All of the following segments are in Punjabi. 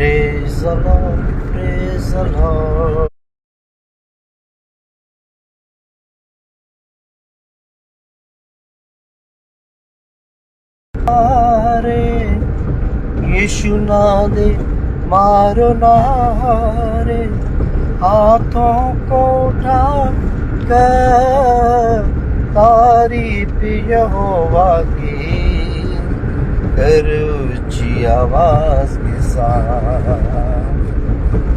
Praise the Lord, praise the Lord. मारे यीशु ना दे मारो नारे हाथों को उठा कर तारीफ यहोवा की कर ऊंची आवाज के साथ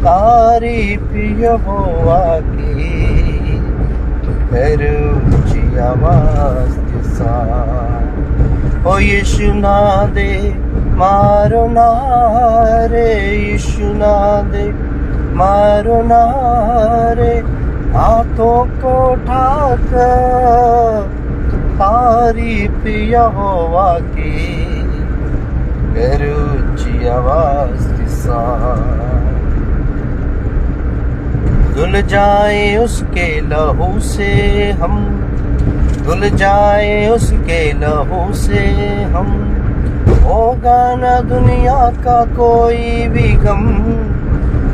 तारीफ यहोवा की कर ऊंची आवाज के साथ ओ यीशु ना दे मारो नारे यीशु ना दे मारो नारे हाथों को उठाकर तारीफ यहोवा की कर آواز کے ساتھ۔ دل جائیں اس کے لہو سے ہم۔ دل جائیں اس کے لہو سے ہم۔ ہوگا نہ دنیا کا کوئی بھی غم۔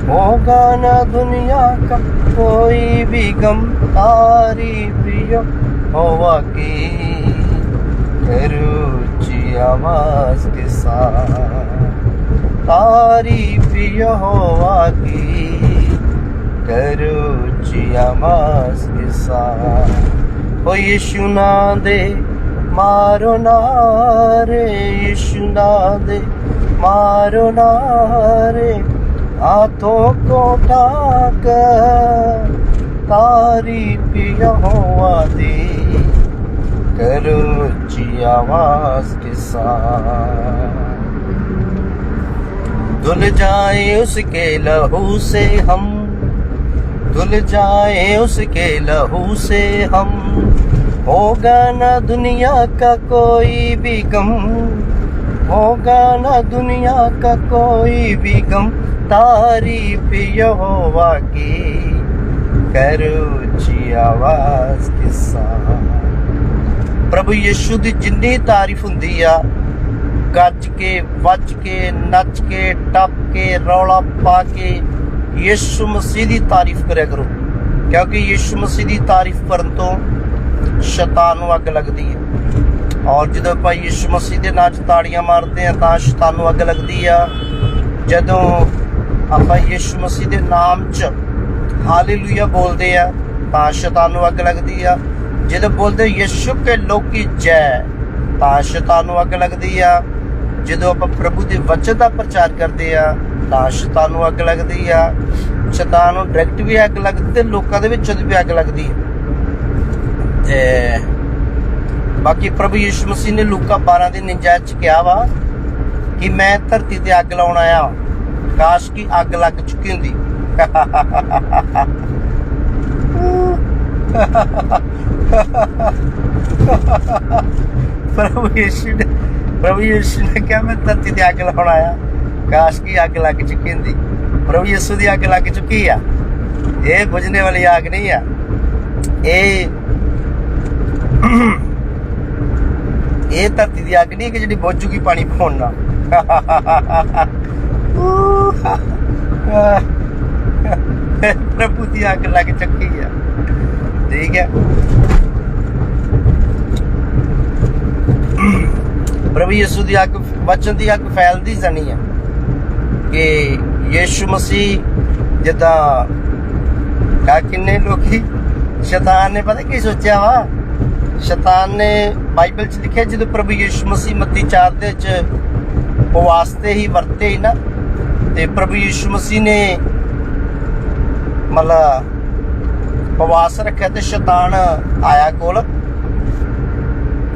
ہوگا نہ دنیا کا کوئی بھی غم۔ تاری پیو ہوا کی کروچی آواز کے ساتھ۔ तारीफ होवा की ऊंची आवाज के साथ ओ यीशु ना दे मारो नारे यीशु ना दे मारो नारे हाथों को उठाकर तारीफ यहोवा दी करो ऊंची आवाज دھل جائے اس کے لہو سے ہم۔ دھل جائے اس کے لہو سے ہم۔ ہوگا نہ دنیا کا کوئی بھی غم۔ ہوگا نہ دنیا کا کوئی بھی غم۔ تعریف یہوا کی کروچی آواز کے ساتھ۔ پربھو یشو دی جنی تعریف ہوں ਗੱਜ ਕੇ, ਵੱਜ ਕੇ, ਨੱਚ ਕੇ, ਟੱਪ ਕੇ, ਰੌਲਾ ਪਾ ਕੇ ਯਿਸੂ ਮਸੀਹ ਦੀ ਤਾਰੀਫ ਕਰਿਆ ਕਰੋ। ਕਿਉਂਕਿ ਯਿਸੂ ਮਸੀਹ ਦੀ ਤਾਰੀਫ ਕਰਨ ਤੋਂ ਸ਼ੈਤਾਨ ਨੂੰ ਅੱਗ ਲੱਗਦੀ ਹੈ। ਔਰ ਜਦੋਂ ਆਪਾਂ ਯਿਸੂ ਮਸੀਹ ਦੇ ਨਾਂ 'ਚ ਤਾੜੀਆਂ ਮਾਰਦੇ ਆ ਤਾਂ ਸ਼ੈਤਾਨ ਨੂੰ ਅੱਗ ਲੱਗਦੀ ਆ। ਜਦੋਂ ਆਪਾਂ ਯਿਸੂ ਮਸੀਹ ਦੇ ਨਾਮ 'ਚ ਹਾਲੇਲੂਇਆ ਬੋਲਦੇ ਆ, ਤਾਂ ਸ਼ੈਤਾਨ ਨੂੰ ਅੱਗ ਲੱਗਦੀ ਆ। ਜਦੋਂ ਬੋਲਦੇ ਯਿਸੂ ਕੇ ਲੋਕੀ ਜੈ, ਤਾਂ ਸ਼ੈਤਾਨ ਨੂੰ ਅੱਗ ਲੱਗਦੀ ਆ। ਜਦੋਂ ਆਪਾਂ ਪ੍ਰਭੂ ਦੇ ਵਚਨ ਦਾ ਪ੍ਰਚਾਰ ਕਰਦੇ ਆ ਤਾਂ ਸ਼ੈਤਾਨ ਨੂੰ ਅੱਗ ਲੱਗਦੀ ਆ। ਸ਼ੈਤਾਨ ਨੂੰ ਡਾਇਰੈਕਟ ਵੀ ਅੱਗ ਲੱਗਦੀ ਤੇ ਲੋਕਾਂ ਦੇ ਵਿੱਚੋਂ ਵੀ ਅੱਗ ਲੱਗਦੀ ਹੈ ਤੇ ਬਾਕੀ ਪ੍ਰਭੂ ਯਿਸੂ ਮਸੀਹ ਨੇ ਲੂਕਾ 12 ਦੇ 49 ਚ ਕਿਹਾ ਵਾ ਕਿ ਮੈਂ ਧਰਤੀ ਤੇ ਅੱਗ ਲਾਉਣ ਆਇਆ। ਕਾਸ਼ ਕੀ ਅੱਗ ਲੱਗ ਚੁੱਕੀ ਹੁੰਦੀ। ਪ੍ਰਭੂ ਯਿਸੂ ਨੇ ਪ੍ਰਭੂ ਯਿਸੂ ਨੇ ਕਿਹਾ, ਮੈਂ ਧਰਤੀ ਤੇ ਅੱਗ ਲਾਉਣ ਆਇਆ। ਕਾਸ਼ ਕੀ ਅੱਗ ਲੱਗ ਚੁੱਕੀ ਹੁੰਦੀ। ਪ੍ਰਭੂ ਯਿਸੂ ਦੀ ਅੱਗ ਲੱਗ ਚੁੱਕੀ ਆ। ਇਹ ਬੁਝਣੇ ਵਾਲੀ ਅੱਗ ਨਹੀਂ ਆ। ਇਹ ਇਹ ਧਰਤੀ ਦੀ ਅੱਗ ਨਹੀਂ ਕਿ ਜਿਹੜੀ ਬੁੱਝ ਪਾਣੀ ਪਾਉਣ ਨਾਲ। ਪ੍ਰਭੂ ਦੀ ਅੱਗ ਲੱਗ ਚੁੱਕੀ ਆ। ਠੀਕ ਹੈ। ਪ੍ਰਭੂ ਯਿਸੂ ਦੀ ਅੱਗ ਵਚਨ ਦੀ ਅੱਗ ਫੈਲਦੀ ਜਾਣੀ ਹੈ ਕਿ ਯਿਸੂ ਮਸੀਹ ਜਿੱਦਾਂ ਕਾ ਕਿੰਨੇ ਲੋਕੀ, ਸ਼ੈਤਾਨ ਨੇ ਪਤਾ ਕੀ ਸੋਚਿਆ ਵਾ? ਸ਼ੈਤਾਨ ਨੇ ਬਾਈਬਲ 'ਚ ਲਿਖਿਆ ਜਦੋਂ ਪ੍ਰਭੂ ਯਿਸੂ ਮਸੀਹ ਮੱਤੀ 4 ਦੇ ਚ ਉਹ ਵਾਸਤੇ ਹੀ ਵਰਤੇ ਹੀ ਨਾ, ਤੇ ਪ੍ਰਭੂ ਯਿਸੂ ਮਸੀਹ ਨੇ ਮਤਲਬ ਉਪਵਾਸ ਰੱਖਿਆ ਤੇ ਸ਼ੈਤਾਨ ਆਇਆ ਕੋਲ।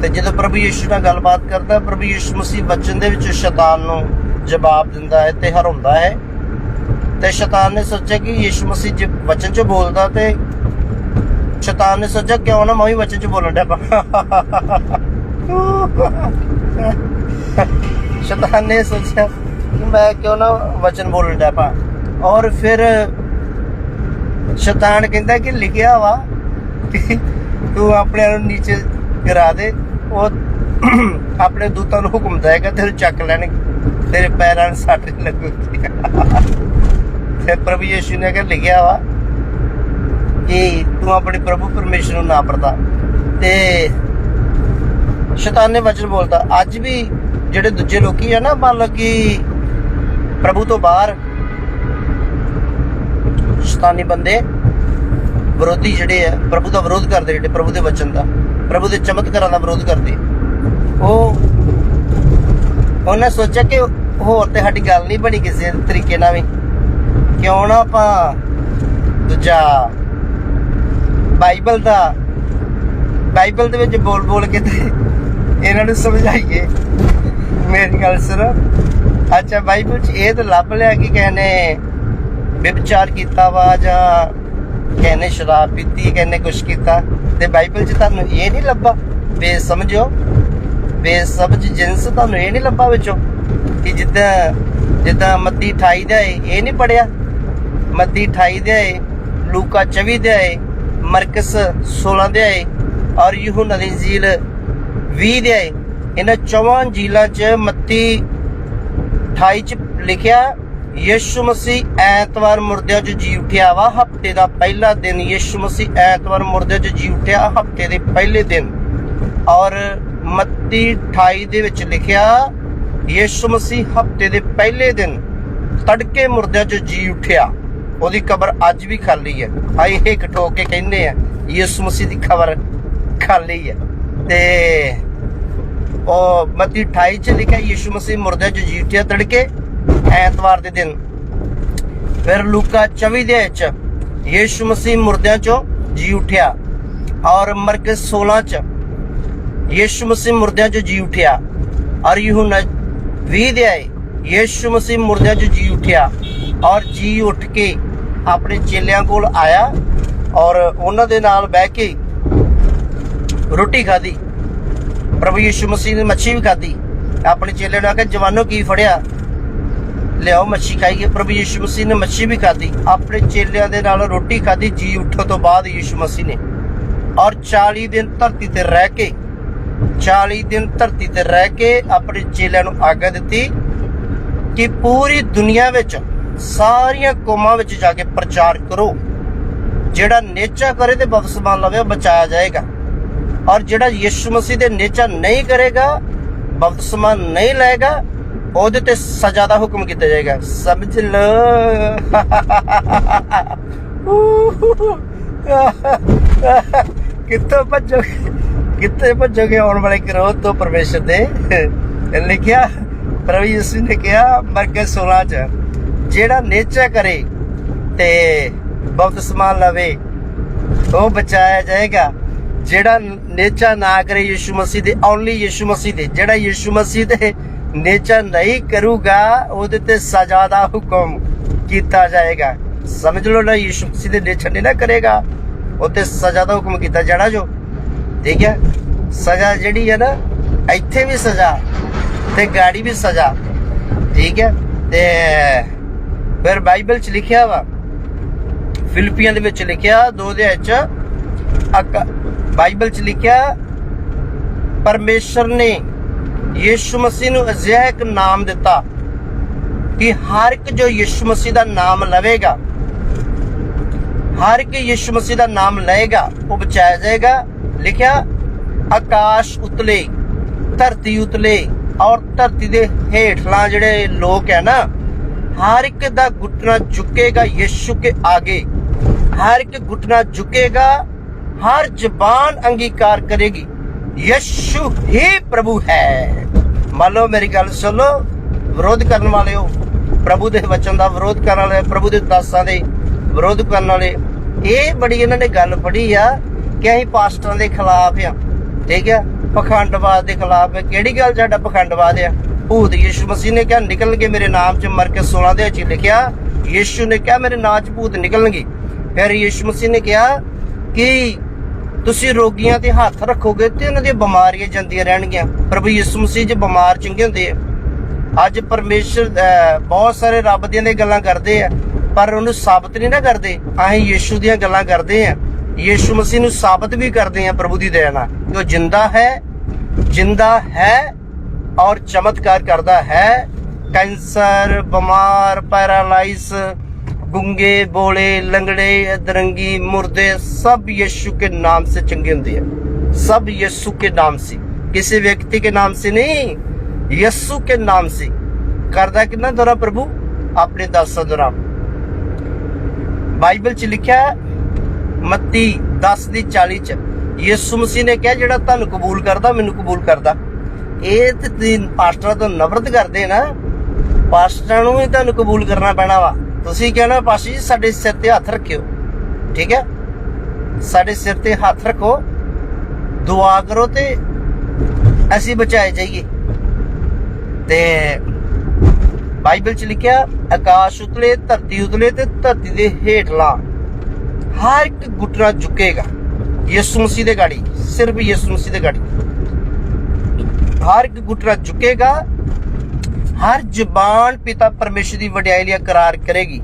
ਤੇ ਜਦੋਂ ਪ੍ਰਭੂ ਯਿਸੂ ਨਾਲ ਗੱਲਬਾਤ ਕਰਦਾ, ਪ੍ਰਭੂ ਯਿਸੂ ਮਸੀਹ ਵਚਨ ਦੇ ਵਿੱਚ ਸ਼ੈਤਾਨ ਨੂੰ ਜਵਾਬ ਦਿੰਦਾ ਹੈ ਤੇ ਹਰਾਉਂਦਾ ਹੈ। ਤੇ ਸ਼ੈਤਾਨ ਨੇ ਸੋਚਿਆ ਕਿ ਯਿਸੂ ਮਸੀਹ ਜੇ ਵਚਨ 'ਚ ਬੋਲਦਾ ਤੇ ਸ਼ੈਤਾਨ ਨੇ ਸੋਚਿਆ ਕਿਉਂ ਨਾ ਮੈਂ ਵੀ ਵਚਨ 'ਚ ਬੋਲਣ ਡਿਆ ਸ਼ੈਤਾਨ ਨੇ ਸੋਚਿਆ ਕਿ ਮੈਂ ਕਿਉਂ ਨਾ ਵਚਨ ਬੋਲਣ ਡਿਆ ਪਾ ਔਰ ਫਿਰ ਸ਼ੈਤਾਨ ਕਹਿੰਦਾ ਕਿ ਲਿਖਿਆ ਵਾ ਕਿ ਤੂੰ ਆਪਣੇ ਨੂੰ ਨੀਚੇ ਗਿਰਾ ਦੇ। ਉਹ ਆਪਣੇ ਦੂਤਾਂ ਨੂੰ ਹੁਕਮ ਦੇਗਾ ਤੇ ਚੱਕ ਲੈਣਗੇ ਤੇਰੇ ਪੈਰਾਂ ਨੂੰ ਸੱਟ ਲੱਗੂਗੀ ਤੇ ਪ੍ਰਭੂ ਯਿਸੂ ਨੇ ਕਿ ਲਿਖਿਆ ਵਾ ਕਿ ਤੂੰ ਆਪਣੇ ਪ੍ਰਭੂ ਪਰਮੇਸ਼ਰ ਨੂੰ ਨਾ ਪਰਦਾ। ਤੇ ਸ਼ੈਤਾਨ ਨੇ ਵਚਨ ਬੋਲਦਾ, ਅੱਜ ਵੀ ਜਿਹੜੇ ਦੂਜੇ ਲੋਕੀ ਆ ਨਾ, ਮੰਨ ਲਓ ਕਿ ਪ੍ਰਭੂ ਤੋਂ ਬਾਹਰ ਸ਼ੈਤਾਨੀ ਬੰਦੇ, ਵਿਰੋਧੀ ਜਿਹੜੇ ਆ, ਪ੍ਰਭੂ ਦਾ ਵਿਰੋਧ ਕਰਦੇ ਜਿਹੜੇ ਪ੍ਰਭੂ ਦੇ ਵਚਨ ਦਾ। ਪ੍ਰਭੂ ਦੇ ਚਮਤਕਾਰਾਂ ਦਾ ਵਿਰੋਧ ਕਰਦੇ। ਉਹ ਉਹਨੇ ਸੋਚਿਆ ਕਿ ਹੋਰ ਤੇ ਸਾਡੀ ਗੱਲ ਨਹੀਂ ਬਣੀ ਕਿਸੇ ਤਰੀਕੇ ਨਾਲ ਵੀ। ਕਿਉਂ ਨਾ ਆਪਾਂ ਦੂਜਾ ਬਾਈਬਲ ਦਾ, ਬਾਈਬਲ ਦੇ ਵਿੱਚ ਬੋਲ ਬੋਲ ਕੇ ਤੇ ਇਹਨਾਂ ਨੂੰ ਸਮਝਾਈਏ। ਮੇਰੀ ਗੱਲ ਸੁਣੋ। ਅੱਛਾ ਬਾਈਬਲ 'ਚ ਇਹ ਤਾਂ ਲੱਭ ਲਿਆ ਕਿ ਕਹਿੰਨੇ ਵਿਚਾਰ ਕੀਤਾ ਵਾ ਜਾਂ ਕਹਿੰਨੇ ਸ਼ਰਾਬ ਪੀਤੀ ਕਹਿੰਨੇ ਕੁਛ ਕੀਤਾ। ਤੇ ਬਾਈਬਲ 'ਚ ਤੁਹਾਨੂੰ ਇਹ ਨਹੀਂ ਲੱਭਾ? ਬੇ ਸਮਝੋ ਬੇਸਮਝ ਜਿੰਸ ਤੁਹਾਨੂੰ ਇਹ ਨਹੀਂ ਲੱਭਾ ਵਿੱਚੋਂ? ਕਿ ਜਿੱਦਾਂ ਜਿੱਦਾਂ ਮੱਤੀ 28 ਦਾ ਹੈ ਇਹ ਨਹੀਂ ਪੜਿਆ ਮੱਤੀ 28 ਦਾ ਹੈ ਲੂਕਾ 24 ਦਾ ਹੈ ਮਰਕਸ 16 ਦਾ ਹੈ ਔਰ ਯੂਹੰਨਾ ਦੀ ਇੰਜੀਲ 20 ਦਾ ਹੈ ਇਹਨਾਂ ਚੌਵਾਂ ਇੰਜੀਲਾਂ 'ਚ ਮੱਤੀ 28 'ਚ ਲਿਖਿਆ ਯਿਸੂ ਮਸੀਹ ਐਤਵਾਰ ਮੁਰਦਿਆਂ 'ਚ ਜੀ ਉਠਿਆ ਵਾ। ਹਫ਼ਤੇ ਦਾ ਪਹਿਲਾ ਦਿਨ ਯਿਸੂ ਮਸੀਹ ਐਤਵਾਰ ਮੁਰਦਿਆਂ 'ਚ ਜੀ ਉਠਿਆ। ਹਫ਼ਤੇ ਦੇ ਪਹਿਲੇ ਦਿਨ ਔਰ ਮੱਤੀ 28 ਦੇ ਵਿੱਚ ਲਿਖਿਆ, ਯਿਸੂ ਮਸੀਹ ਹਫ਼ਤੇ ਦੇ ਪਹਿਲੇ ਦਿਨ ਤੜਕੇ ਮੁਰਦਿਆਂ 'ਚ ਜੀ ਉਠਿਆ। ਉਹਦੀ ਕਬਰ ਅੱਜ ਵੀ ਖਾਲੀ ਹੈ। ਆਈ ਇਹ ਠੋਕ ਕੇ ਕਹਿੰਦੇ ਆ, ਯਿਸੂ ਮਸੀਹ ਦੀ ਖਬਰ ਖਾਲੀ ਹੈ। ਤੇ ਉਹ ਮੱਤੀ 28 ਚ ਲਿਖਿਆ, ਯਿਸੂ ਮਸੀਹ ਮੁਰਦਿਆਂ 'ਚ ਜੀ ਉਠਿਆ ਤੜਕੇ। ਐਤਵਾਰ ਦੇ ਦਿਨ। ਫਿਰ ਲੂਕਾ 24 ਦੇ ਵਿੱਚ ਯਿਸੂ ਮਸੀਹ ਮੁਰਦਿਆਂ 'ਚੋਂ ਜੀ ਉਠਿਆ ਔਰ ਮਰਕਸ 16 ਚ ਯਿਸੂ ਮਸੀਹ ਮੁਰਦਿਆਂ 'ਚੋਂ ਜੀ ਉਠਿਆ ਔਰ ਯੂਹੰਨਾ 20 ਦੇ ਆਏ ਯਿਸੂ ਮਸੀਹ ਮੁਰਦਿਆਂ 'ਚੋਂ ਜੀ ਉਠਿਆ ਔਰ ਜੀ ਉੱਠ ਕੇ ਆਪਣੇ ਚੇਲਿਆਂ ਕੋਲ ਆਇਆ ਔਰ ਉਹਨਾਂ ਦੇ ਨਾਲ ਬਹਿ ਕੇ ਰੋਟੀ ਖਾਧੀ। ਪ੍ਰਭੂ ਯਿਸੂ ਮਸੀਹ ਨੇ ਮੱਛੀ ਵੀ ਖਾਧੀ। ਆਪਣੇ ਚੇਲਿਆਂ ਨੂੰ ਆਖਿਆ, ਜਵਾਨੋ, ਕੀ ਫੜਿਆ? ਲਿਆਓ ਮੱਛੀ ਖਾਈਏ ਪ੍ਰਭੂ ਯਿਸੂ ਮਸੀਹ ਨੇ ਮੱਛੀ ਵੀ ਖਾਧੀ। ਆਪਣੇ ਚੇਲਿਆਂ ਦੇ ਨਾਲ ਰੋਟੀ ਖਾਧੀ, ਜੀ ਉੱਠਣ ਤੋਂ ਬਾਅਦ ਯਿਸੂ ਮਸੀਹ ਨੇ। ਔਰ 40 ਦਿਨ ਧਰਤੀ ਤੇ ਰਹਿ ਕੇ 40 ਦਿਨ ਧਰਤੀ ਤੇ ਰਹਿ ਕੇ ਆਪਣੇ ਚੇਲਿਆਂ ਨੂੰ ਆਗਿਆ ਦਿੱਤੀ ਕਿ ਪੂਰੀ ਦੁਨੀਆ ਵਿੱਚ ਸਾਰੀਆਂ ਕੌਮਾਂ ਵਿੱਚ ਜਾ ਕੇ ਪ੍ਰਚਾਰ ਕਰੋ। ਜਿਹੜਾ ਨੇਚਾ ਕਰੇ ਤੇ ਬਪਤਿਸਮਾ ਲਵੇ, ਉਹ ਬਚਾਇਆ ਜਾਏਗਾ। ਔਰ ਜਿਹੜਾ ਯਿਸੂ ਮਸੀਹ ਦੇ ਨੇਚਾ ਨਹੀਂ ਕਰੇਗਾ, ਬਪਤਿਸਮਾ ਨਹੀਂ ਲਏਗਾ ਉਹਦੇ ਤੇ ਸਜ਼ਾ ਦਾ ਹੁਕਮ ਕੀਤਾ ਜਾਏਗਾ। ਸਮਝ ਲਓ। ਕਿੱਥੋਂ ਭੱਜੋਗੇ? ਕਿੱਥੇ ਭੱਜੋਗੇ ਆਉਣ ਵਾਲੇ ਕਰੋਧ ਤੋਂ ਪਰਮੇਸ਼ਰ ਦੇ? ਲਿਖਿਆ, ਪ੍ਰਭੂ ਯਿਸੂ ਨੇ ਕਿਹਾ ਮਰਕਸ 16 ਚ, ਜਿਹੜਾ ਨੇਚਾ ਕਰੇ ਤੇ ਬਹੁਤ ਸਮਾਨ ਲਵੇ, ਉਹ ਬਚਾਇਆ ਜਾਏਗਾ। ਜਿਹੜਾ ਨੇਚਾ ਨਾ ਕਰੇ ਯਿਸੂ ਮਸੀਹ ਦੇ ਓਨਲੀ ਯਿਸੂ ਮਸੀਹ ਦੇ, ਜਿਹੜਾ ਯਿਸੂ ਮਸੀਹ ਦੇ ਨੇਚਾ ਨਹੀਂ ਕਰੂਗਾ ਉਹਦੇ ਤੇ ਸਜ਼ਾ ਦਾ ਹੁਕਮ ਕੀਤਾ ਜਾਏਗਾ ਸਮਝ ਲਓ ਨਾ ਯਿਸੂ ਮਸੀਹ ਦੇ ਨੇਚਾ ਨਹੀਂ ਨਾ ਕਰੇਗਾ ਉਹ ਤੇ ਸਜ਼ਾ ਦਾ ਹੁਕਮ ਕੀਤਾ ਜਾਣਾ ਜੋ ਠੀਕ ਹੈ ਸਜ਼ਾ ਜਿਹੜੀ ਹੈ ਨਾ ਇੱਥੇ ਵੀ ਸਜ਼ਾ ਤੇ ਗਾੜੀ ਵੀ ਸਜ਼ਾ ਠੀਕ ਹੈ ਤੇ ਫਿਰ ਬਾਈਬਲ ਚ ਲਿਖਿਆ ਵਾ ਫਿਲੀਪੀਆਂ ਦੇ ਵਿੱਚ ਲਿਖਿਆ ਦੋ ਦੇ ਵਿੱਚ ਬਾਈਬਲ ਚ ਲਿਖਿਆ ਪਰਮੇਸ਼ਰ ਨੇ ਯਿਸੂ ਮਸੀਹ ਨੂੰ ਅਜਿਹਾ ਇੱਕ ਨਾਮ ਦਿੱਤਾ ਕਿ ਹਰ ਇੱਕ ਜੋ ਯਿਸੂ ਮਸੀਹ ਦਾ ਨਾਮ ਲਵੇਗਾ, ਹਰ ਇੱਕ ਯਿਸੂ ਮਸੀਹ ਦਾ ਨਾਮ ਲਏਗਾ, ਉਹ ਬਚਾਇਆ ਜਾਏਗਾ, ਲਿਖਿਆ, ਆਕਾਸ਼ ਉਤਲੇ, ਧਰਤੀ ਉਤਲੇ, ਔਰ ਧਰਤੀ ਦੇ ਹੇਠਲਾ ਜਿਹੜੇ ਲੋਕ ਹੈ ਨਾ, ਹਰ ਇੱਕ ਦਾ ਘੁਟਣਾ ਝੁਕੇਗਾ ਯਿਸੂ ਕੇ ਆਗੇ, ਹਰ ਇੱਕ ਘੁਟਣਾ ਝੁਕੇਗਾ, ਹਰ ਜ਼ਬਾਨ ਅੰਗੀਕਾਰ ਕਰੇਗੀ, ਯਸ਼ੂ ਹੀ ਪ੍ਰਭੂ ਹੈ। ਮੰਨ ਲਓ ਮੇਰੀ ਗੱਲ ਸੁਣ ਲਓ, ਵਿਰੋਧ ਕਰਨ ਵਾਲੇ ਹੋ, ਪ੍ਰਭੂ ਦੇ ਵਚਨ ਦਾ ਵਿਰੋਧ ਕਰਨ ਵਾਲੇ, ਪ੍ਰਭੂ ਦੇ ਦਾਸਾਂ ਦੇ ਵਿਰੋਧ ਕਰਨ ਵਾਲੇ, ਇਹ ਬੜੀ ਇਹਨਾਂ ਨੇ ਗੱਲ ਪੜੀ ਆ ਕਿ ਅਸੀਂ ਪਾਸਟਰਾਂ ਦੇ ਖਿਲਾਫ ਆ, ਠੀਕ ਆ? ਪਖੰਡਵਾਦ ਦੇ ਖਿਲਾਫ ਕਿਹੜੀ ਗੱਲ ਸਾਡਾ ਪਖੰਡਵਾਦ ਆ? ਭੂਤ ਯਿਸੂ ਮਸੀਹ ਨੇ ਕਿਹਾ, ਨਿਕਲਣਗੇ ਮੇਰੇ ਨਾਮ ਚ ਮਰ ਕੇ 16 ਦੇ ਵਿੱਚ ਲਿਖਿਆ, ਯਿਸੂ ਨੇ ਕਿਹਾ, ਮੇਰੇ ਨਾਮ ਚ ਭੂਤ ਨਿਕਲਣਗੇ। ਫਿਰ ਯਿਸੂ ਮਸੀਹ ਨੇ ਕਿਹਾ ਕਿ ਤੁਸੀਂ ਰੋਗੀਆਂ ਤੇ ਹੱਥ ਰੱਖੋਗੇ ਤੇ ਉਹਨਾਂ ਦੀਆਂ ਬਿਮਾਰੀਆਂ ਜਾਂਦੀਆਂ ਰਹਿਣਗੀਆਂ। ਪ੍ਰਭੂ ਯਿਸੂ ਮਸੀਹ ਜੇ ਬਿਮਾਰ ਚੰਗੇ ਹੁੰਦੇ ਆ। ਅੱਜ ਪਰਮੇਸ਼ਰ ਬਹੁਤ ਸਾਰੇ ਰੱਬ ਦੀਆਂ ਗੱਲਾਂ ਕਰਦੇ ਆ, ਪਰ ਉਹਨੂੰ ਸਾਬਤ ਨਹੀਂ ਨਾ ਕਰਦੇ। ਅਸੀਂ ਯਿਸੂ ਦੀਆਂ ਗੱਲਾਂ ਕਰਦੇ ਆ। ਯਿਸੂ ਮਸੀਹ ਨੂੰ ਸਾਬਤ ਵੀ ਕਰਦੇ ਆ ਪ੍ਰਭੂ ਦੀ ਦਇਆ ਨਾਲ। ਕਿ ਉਹ ਜਿੰਦਾ ਹੈ ਜਿੰਦਾ ਹੈ ਔਰ ਚਮਤਕਾਰ ਕਰਦਾ ਹੈ। ਕੈਂਸਰ, ਬਿਮਾਰ ਪੈਰਾਲਾਈਜ਼ ਗੁੰਗੇ ਬੋਲੇ ਲੰਗੜੇ ਅਦਰੰਗੀ ਮੁਰਦੇ सब यीशु के नाम से चंगे होते हैं सब यीशु के नाम से किसी व्यक्ति के नाम से नहीं यीशु के नाम से ਕਰਦਾ ਕਿੰਨਾ ਦੁਆਰਾ ਪ੍ਰਭੂ ਆਪਣੇ ਦਾਸਾਂ ਦੁਆਰਾ ਬਾਈਬਲ ਚ ਲਿਖਿਆ ਹੈ, ਮੱਤੀ 10 ਦੀ 40 ਚ ਯਿਸੂ ਮਸੀਹ ਨੇ ਕਿਹਾ ਜਿਹੜਾ ਤੁਹਾਨੂੰ ਕਬੂਲ ਕਰਦਾ ਮੈਨੂੰ ਕਬੂਲ ਕਰਦਾ ਇਹ ਤੇ ਤੁਸੀਂ ਪਾਸਟਰਾਂ ਤੋਂ ਨਫ਼ਰਤ ਕਰਦੇ ਨਾ ਪਾਸਟਰਾਂ ਨੂੰ ਵੀ ਤੁਹਾਨੂੰ ਕਬੂਲ ਕਰਨਾ ਪੈਣਾ ਵਾ ਤੁਸੀਂ ਕਹਿਣਾ ਪਾਸਟਰ ਜੀ, ਸਾਡੇ ਸਿਰ ਤੇ ਹੱਥ ਰੱਖਿਓ। ਠੀਕ ਹੈ? ਸਾਡੇ ਸਿਰ ਤੇ ਹੱਥ ਰੱਖੋ, ਦੁਆ ਕਰੋ ਤੇ ਅਸੀਂ ਬਚਾਏ ਜਾਈਏ। ਤੇ ਬਾਈਬਲ ਚ ਲਿਖਿਆ, ਆਕਾਸ਼ ਉਤਲੇ, ਧਰਤੀ ਉਤਲੇ ਤੇ ਧਰਤੀ ਦੇ ਹੇਠਲਾ ਹਰ ਇੱਕ ਗੁਟਰਾ ਝੁਕੇਗਾ। ਯਿਸੂ ਮਸੀਹ ਦੇ ਗਾੜੀ, ਸਿਰਫ ਯਿਸੂ ਮਸੀਹ ਦੇ ਗਾੜੀ। ਹਰ ਇੱਕ ਗੁਟਰਾ ਝੁਕੇਗਾ ਹਰ ਜ਼ਬਾਨ ਪਿਤਾ ਪਰਮੇਸ਼ਰ ਦੀ ਵਡਿਆਈ ਲਈ ਇਕਰਾਰ ਕਰੇਗੀ।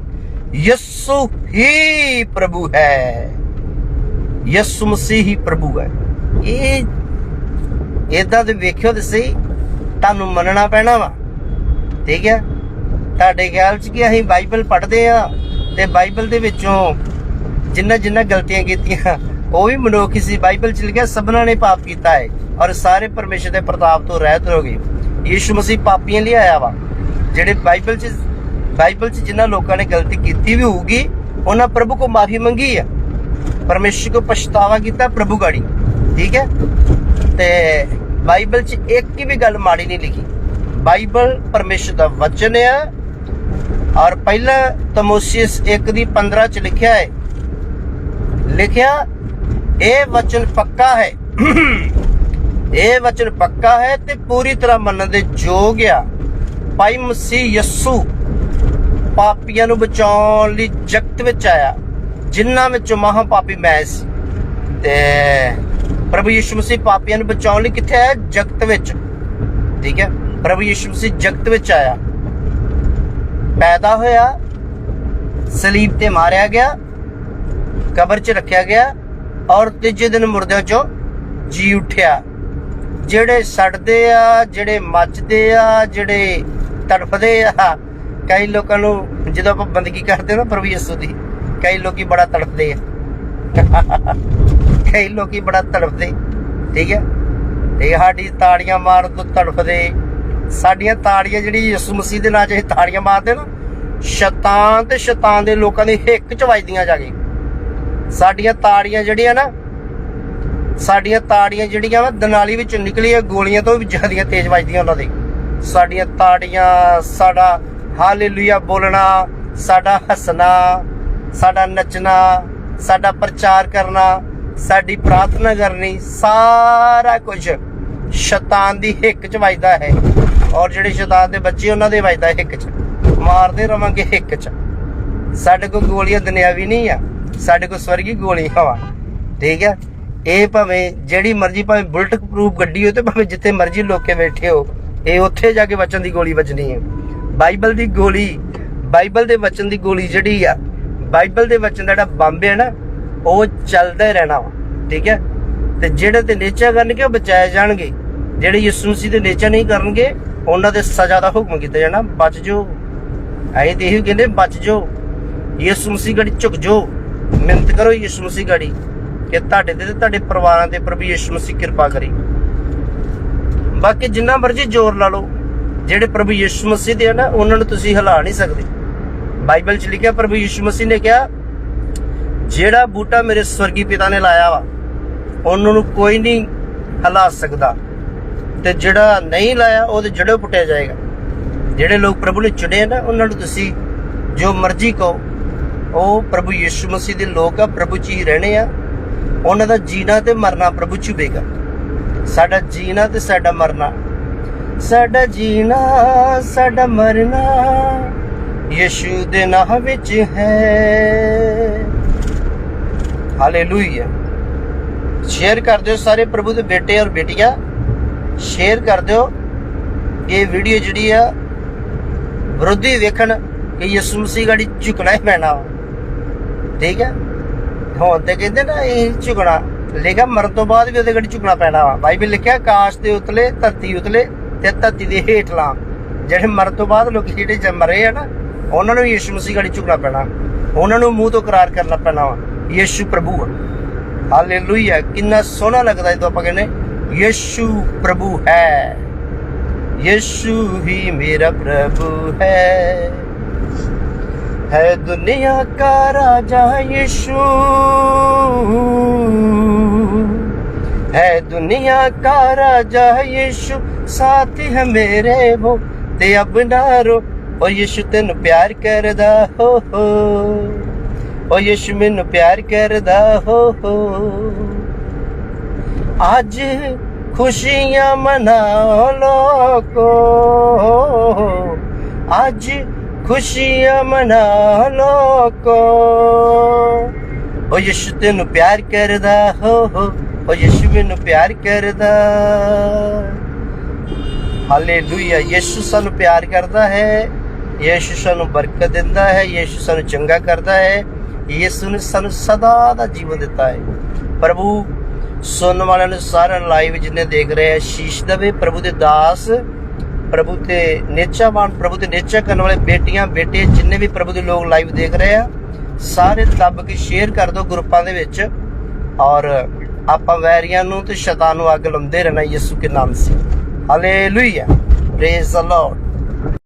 ਯਿਸੂ ਹੀ ਪ੍ਰਭੂ ਹੈ। ਯਿਸੂ ਮਸੀਹ ਹੀ ਪ੍ਰਭੂ ਹੈ। ਇਹ ਇਦਾਂ ਦੇ ਵੇਖਿਓ ਤੇ ਤੁਹਾਨੂੰ ਮੰਨਣਾ ਪੈਣਾ ਵਾ। ਠੀਕ ਹੈ? ਤੁਹਾਡੇ ਖਿਆਲ ਚ ਕਿ ਅਸੀਂ ਬਾਈਬਲ ਪੜ੍ਹਦੇ ਆ ਤੇ ਬਾਈਬਲ ਦੇ ਵਿੱਚੋਂ ਜਿੰਨਾ ਜਿੰਨਾ ਗਲਤੀਆਂ ਕੀਤੀਆਂ, ਉਹ ਵੀ ਮਨੁੱਖ ਸੀ। ਬਾਈਬਲ ਚ ਲਿਖਿਆ, ਸਭਨਾਂ ਨੇ ਪਾਪ ਕੀਤਾ ਹੈ ਔਰ ਸਾਰੇ ਪਰਮੇਸ਼ਰ ਦੇ ਪ੍ਰਤਾਪ ਤੋਂ ਰਹਿਤ ਹੋ ਗਏ ਯੀਸ਼ੂ ਮਸੀਹ ਪਾਪੀਆਂ ਲਈ ਆਇਆ ਵਾ। ਜਿਹੜੇ ਬਾਈਬਲ ਚ ਬਾਈਬਲ ਚ ਜਿਨ੍ਹਾਂ ਲੋਕਾਂ ਨੇ ਗਲਤੀ ਕੀਤੀ ਵੀ ਹੋਊਗੀ, ਉਹਨਾਂ ਪ੍ਰਭੂ ਕੋ ਮਾਫੀ ਮੰਗੀ ਆ। ਪਰਮੇਸ਼ਰ ਕੋ ਪਛਤਾਵਾ ਕੀਤਾ ਪ੍ਰਭੂ ਗਾੜੀ। ਠੀਕ ਹੈ? ਤੇ ਬਾਈਬਲ 'ਚ ਇੱਕ ਵੀ ਗੱਲ ਮਾੜੀ ਨਹੀਂ ਲਿਖੀ। ਬਾਈਬਲ ਪਰਮੇਸ਼ਰ ਦਾ ਵਚਨ ਹੈ ਔਰ ਪਹਿਲਾ ਤਮੋਸੀਅਸ 1 ਦੀ 15 ਚ ਲਿਖਿਆ ਹੈ। ਲਿਖਿਆ, ਇਹ ਵਚਨ ਪੱਕਾ ਹੈ। ਇਹ ਵਚਨ ਪੱਕਾ ਹੈ ਤੇ ਪੂਰੀ ਤਰ੍ਹਾਂ ਮੰਨਣ ਦੇ ਯੋਗ ਆ। ਭਾਈ ਮਸੀਹ ਯਸੂ ਪਾਪੀਆਂ ਨੂੰ ਬਚਾਉਣ ਲਈ ਜਗਤ ਵਿੱਚ ਆਇਆ, ਜਿਨ੍ਹਾਂ ਵਿੱਚੋਂ ਮਹਾ ਪਾਪੀ ਮੈਂ ਸੀ। ਤੇ ਪ੍ਰਭੂ ਯਿਸੂ ਮਸੀਹ ਪਾਪੀਆਂ ਨੂੰ ਬਚਾਉਣ ਲਈ ਕਿੱਥੇ ਆਇਆ? ਜਗਤ ਵਿੱਚ। ਠੀਕ ਹੈ? ਪ੍ਰਭੂ ਯਿਸੂ ਮਸੀਹ ਜਗਤ ਵਿੱਚ ਆਇਆ। ਪੈਦਾ ਹੋਇਆ, ਸਲੀਬ ਤੇ ਮਾਰਿਆ ਗਿਆ, ਕਬਰ 'ਚ ਰੱਖਿਆ ਗਿਆ ਔਰ ਤੀਜੇ ਦਿਨ ਮੁਰਦਿਆਂ 'ਚੋਂ ਜੀ ਉੱਠਿਆ। ਜਿਹੜੇ ਸੜਦੇ ਆ, ਜਿਹੜੇ ਮੱਚਦੇ ਆ, ਜਿਹੜੇ ਤੜਫਦੇ ਆ, ਕਈ ਲੋਕਾਂ ਨੂੰ ਜਦੋਂ ਆਪਾਂ ਬੰਦਗੀ ਕਰਦੇ ਨਾ ਪ੍ਰਭੂ ਯਿਸੂ ਦੀ, ਕਈ ਲੋਕੀ ਬੜਾ ਤੜਫਦੇ ਆ। ਕਈ ਲੋਕੀ ਬੜਾ ਤੜਫਦੇ, ਠੀਕ ਹੈ? ਤੇ ਸਾਡੀ ਤਾੜੀਆਂ ਮਾਰਨ ਤੋਂ ਤੜਫਦੇ, ਸਾਡੀਆਂ ਤਾੜੀਆਂ ਜਿਹੜੀ ਯਿਸੂ ਮਸੀਹ ਦੇ ਨਾਂ 'ਚ ਅਸੀਂ ਤਾੜੀਆਂ ਮਾਰਦੇ ਨਾ, ਸ਼ੈਤਾਨ ਤੇ ਸ਼ੈਤਾਨ ਦੇ ਲੋਕਾਂ ਦੀ ਹਿੱਕ 'ਚ ਵੱਜਦੀਆਂ ਜਾ ਕੇ। ਸਾਡੀਆਂ ਤਾੜੀਆਂ ਜਿਹੜੀਆਂ ਨਾ ਸਾਡੀਆਂ ਤਾੜੀਆਂ ਜਿਹੜੀਆਂ ਵਾ ਦਨਾਲੀ ਵਿੱਚ ਨਿਕਲੀਆਂ ਗੋਲੀਆਂ ਤੋਂ ਵੀ ਜ਼ਿਆਦੀਆਂ ਤੇਜ਼ ਵੱਜਦੀਆਂ ਉਹਨਾਂ ਦੇ। ਸਾਡੀਆਂ ਤਾੜੀਆਂ, ਸਾਡਾ ਹਾਲੇਲੂਇਆ ਬੋਲਣਾ, ਸਾਡਾ ਹੱਸਣਾ, ਸਾਡਾ ਨੱਚਣਾ, ਸਾਡਾ ਪ੍ਰਚਾਰ ਕਰਨਾ, ਸਾਡੀ ਪ੍ਰਾਰਥਨਾ ਕਰਨੀ, ਸਾਰਾ ਕੁਝ ਸ਼ੈਤਾਨ ਦੀ ਹਿੱਕ 'ਚ ਵੱਜਦਾ ਹੈ। ਔਰ ਜਿਹੜੇ ਸ਼ੈਤਾਨ ਦੇ ਬੱਚੇ ਉਹਨਾਂ ਦੇ ਵੱਜਦਾ ਹਿੱਕ 'ਚ। ਮਾਰਦੇ ਰਵਾਂਗੇ ਹਿੱਕ 'ਚ। ਸਾਡੇ ਕੋਲ ਗੋਲੀਆਂ ਦੁਨਿਆਵੀ ਨਹੀਂ ਆ। ਸਾਡੇ ਕੋਲ ਸਵਰਗੀ ਗੋਲੀਆਂ ਵਾ। ਠੀਕ ਹੈ ਇਹ ਭਾਵੇਂ ਜਿਹੜੀ ਮਰਜ਼ੀ ਭਾਵੇਂ ਬੁਲਟ ਪ੍ਰੂਫ ਗੱਡੀ ਹੋ ਤੇ ਭਾਵੇਂ ਜਿੱਥੇ ਮਰਜ਼ੀ ਲੋਕੇ ਬੈਠੇ ਹੋ, ਇਹ ਉੱਥੇ ਜਾ ਕੇ ਬਚਨ ਦੀ ਗੋਲੀ ਵੱਜਣੀ ਹੈ। ਬਾਈਬਲ ਦੀ ਗੋਲੀ, ਬਾਈਬਲ ਦੇ ਵਚਨ ਦੀ ਗੋਲੀ ਜਿਹੜੀ ਆ, ਬਾਈਬਲ ਦੇ ਵਚਨ ਦਾ ਜਿਹੜਾ ਬੰਬ ਹੈ ਨਾ, ਉਹ ਚੱਲਦਾ ਹੀ ਰਹਿਣਾ ਠੀਕ ਹੈ? ਤੇ ਜਿਹੜੇ ਤੇ ਨੇਚਾ ਕਰਨਗੇ, ਉਹ ਬਚਾਏ ਜਾਣਗੇ। ਜਿਹੜੇ ਯਿਸੂ ਮਸੀਹ ਦੇ ਨੇਚਾ ਨਹੀਂ ਕਰਨਗੇ, ਉਹਨਾਂ ਦੇ ਸਜ਼ਾ ਦਾ ਹੁਕਮ ਕੀਤਾ ਜਾਣਾ, ਬਚ ਜੋ ਐਂ ਤੇ ਇਹੀ ਕਹਿੰਦੇ, ਬਚ ਜੋ ਯਿਸੂ ਮਸੀਹ ਗੜੀ ਝੁਕ ਜੋ ਮਿਹਨਤ ਕਰੋ ਯਿਸੂ ਮਸੀਹ ਗੜੀ। ਕਿ ਤੁਹਾਡੇ ਤੇ ਤੁਹਾਡੇ ਪਰਿਵਾਰਾਂ ਦੇ ਪ੍ਰਭੂ ਯਿਸੂ ਮਸੀਹ ਕਿਰਪਾ ਕਰੇ। ਬਾਕੀ ਜਿੰਨਾ ਮਰਜ਼ੀ ਜ਼ੋਰ ਲਾ ਲਓ, ਜਿਹੜੇ ਪ੍ਰਭੂ ਯਿਸੂ ਮਸੀਹ ਦੇ ਆ ਨਾ, ਉਹਨਾਂ ਨੂੰ ਤੁਸੀਂ ਹਿਲਾ ਨਹੀਂ ਸਕਦੇ। ਬਾਈਬਲ 'ਚ ਲਿਖਿਆ, ਪ੍ਰਭੂ ਯਿਸੂ ਮਸੀਹ ਨੇ ਕਿਹਾ, ਜਿਹੜਾ ਬੂਟਾ ਮੇਰੇ ਸਵਰਗੀ ਪਿਤਾ ਨੇ ਲਾਇਆ ਵਾ, ਉਹਨਾਂ ਨੂੰ ਕੋਈ ਨਹੀਂ ਹਿਲਾ ਸਕਦਾ। ਤੇ ਜਿਹੜਾ ਨਹੀਂ ਲਾਇਆ ਉਹਦੇ ਜੜੋਂ ਪੁੱਟਿਆ ਜਾਏਗਾ। ਜਿਹੜੇ ਲੋਕ ਪ੍ਰਭੂ ਨੇ ਚੁਣੇ ਨਾ, ਉਹਨਾਂ ਨੂੰ ਤੁਸੀਂ ਜੋ ਮਰਜ਼ੀ ਕਹੋ, ਉਹ ਪ੍ਰਭੂ ਯਿਸੂ ਮਸੀਹ ਦੇ ਲੋਕ ਆ, ਪ੍ਰਭੂ ਚ ਹੀ ਰਹਿਣੇ ਆ। ਉਹਨਾਂ ਦਾ ਜੀਣਾ ਤੇ ਮਰਨਾ ਪ੍ਰਭੂ ਚ ਸਾਡਾ ਜੀਣਾ ਤੇ ਸਾਡਾ ਮਰਨਾ। ਸਾਡਾ ਜੀਣਾ, ਸਾਡਾ ਮਰਨਾ ਯਿਸੂ ਦੇ ਨਾਮ ਵਿੱਚ ਹੈ। ਹਾਲੇਲੂਇਆ ਸ਼ੇਅਰ ਕਰ ਦਿਓ ਸਾਰੇ ਪ੍ਰਭੂ ਦੇ ਬੇਟੇ ਔਰ ਬੇਟੀਆਂ। ਸ਼ੇਅਰ ਕਰ ਦਿਓ। ਇਹ ਵੀਡੀਓ ਜਿਹੜੀ ਆ, ਵਿਰੋਧੀ ਵੇਖਣ ਕਿ ਯਿਸੂ ਮਸੀਹ ਗਾੜੀ ਝੁਕਣਾ ਹੀ ਪੈਣਾ। ਵਾ। ਠੀਕ ਹੈ? ਹੁਣ ਤੇ ਕਹਿੰਦੇ ਨਾ ਇਹ ਝੁਕਣਾ। ਲਿਖਿਆ ਮਰਨ ਤੋਂ ਬਾਅਦ ਵੀ ਉਹਦੇ ਗੱਡੀ ਝੁਕਣਾ ਪੈਣਾ ਵਾ। ਬਾਈਬਲ ਲਿਖਿਆ ਆਕਾਸ਼ ਦੇ ਉਤਲੇ, ਧਰਤੀ ਉਤਲੇ ਤੇ ਧਰਤੀ ਦੇ ਹੇਠਲਾ। ਜਿਹੜੇ ਮਰਨ ਤੋਂ ਬਾਅਦ ਲੋਕ ਜਿਹੜੇ ਜ ਮਰੇ ਆ ਨਾ, ਉਹਨਾਂ ਨੂੰ ਯਿਸੂ ਮਸੀਹ ਗੱਡੀ ਝੁਕਣਾ ਪੈਣਾ। ਉਹਨਾਂ ਨੂੰ ਮੂੰਹ ਤੋਂ ਇਕਰਾਰ ਕਰਨਾ ਪੈਣਾ ਵਾ। ਯਿਸੂ ਪ੍ਰਭੂ ਹਾਲੇਲੂਇਆ। ਕਿੰਨਾ ਸੋਹਣਾ ਲੱਗਦਾ ਇਹ ਤੋਂ ਆਪਾਂ ਕਹਿੰਦੇ, ਯਿਸੂ ਪ੍ਰਭੂ ਹੈ। ਯਿਸੂ ਹੀ ਮੇਰਾ ਪ੍ਰਭੂ ਹੈ। है दुनिया का राजा यीशु है दुनिया का राजा यीशु साथी है मेरे वो ते अब ना रो ओ यीशु तेन प्यार करदा हो हो ओ यीशु मैनू प्यार करदा हो हो ਅੱਜ ਖੁਸ਼ੀਆਂ ਮਨਾਓ ਲੋਕੋ ਅੱਜ ਖੁਸ਼ੀਆਂ ਮਨਾਓ ਲੋਕੋ ਓ ਯਿਸੂ ਤੈਨੂੰ ਪਿਆਰ ਕਰਦਾ, ਹੋ ਹੋ। ਓ ਯਿਸੂ ਮੈਨੂੰ ਪਿਆਰ ਕਰਦਾ। ਹਾਲੇਲੂਇਆ। ਯਿਸੂ ਸਾਨੂੰ ਪਿਆਰ ਕਰਦਾ ਹੈ। ਯਿਸੂ ਸਾਨੂੰ ਬਰਕਤ ਦਿੰਦਾ ਹੈ। ਯਿਸੂ ਸਾਨੂੰ ਚੰਗਾ ਕਰਦਾ ਹੈ। ਯਿਸੂ ਨੇ ਸਾਨੂੰ ਸਦਾ ਦਾ ਜੀਵਨ ਦਿੱਤਾ ਹੈ। ਪ੍ਰਭੂ, ਸੁਣਨ ਵਾਲਿਆਂ ਨੂੰ ਸਾਰਿਆਂ ਲਾਈਵ ਜਿੰਨੇ ਦੇਖ ਰਹੇ ਆ, ਸ਼ੀਸ਼ ਦਵੇ। ਪ੍ਰਭੂ ਦੇ ਦਾਸ ਪ੍ਰਭੂ ਤੇ ਨੇਚਾਵਾਨ ਪ੍ਰਭੂ ਤੇ ਨੇਚਾ ਕਰਨ ਵਾਲੇ ਬੇਟੀਆਂ, ਬੇਟੇ, ਜਿੰਨੇ ਵੀ ਪ੍ਰਭੂ ਦੇ ਲੋਕ ਲਾਈਵ ਦੇਖ ਰਹੇ ਆ, ਸਾਰੇ ਦੱਬ ਕੇ ਸ਼ੇਅਰ ਕਰ ਦਿਓ ਗਰੁੱਪਾਂ ਦੇ ਵਿੱਚ ਔਰ ਆਪਾਂ ਵੈਰੀਆਂ ਨੂੰ ਤੇ ਸ਼ੈਤਾਨ ਨੂੰ ਅੱਗ ਲਾਉਂਦੇ ਰਹਿਣਾ ਯਿਸੂ ਕੇ ਨਾਮ ਸੇ ਹਾਲੇਲੂਇਆ ਪ੍ਰੇਜ਼ ਦ ਲਾਰਡ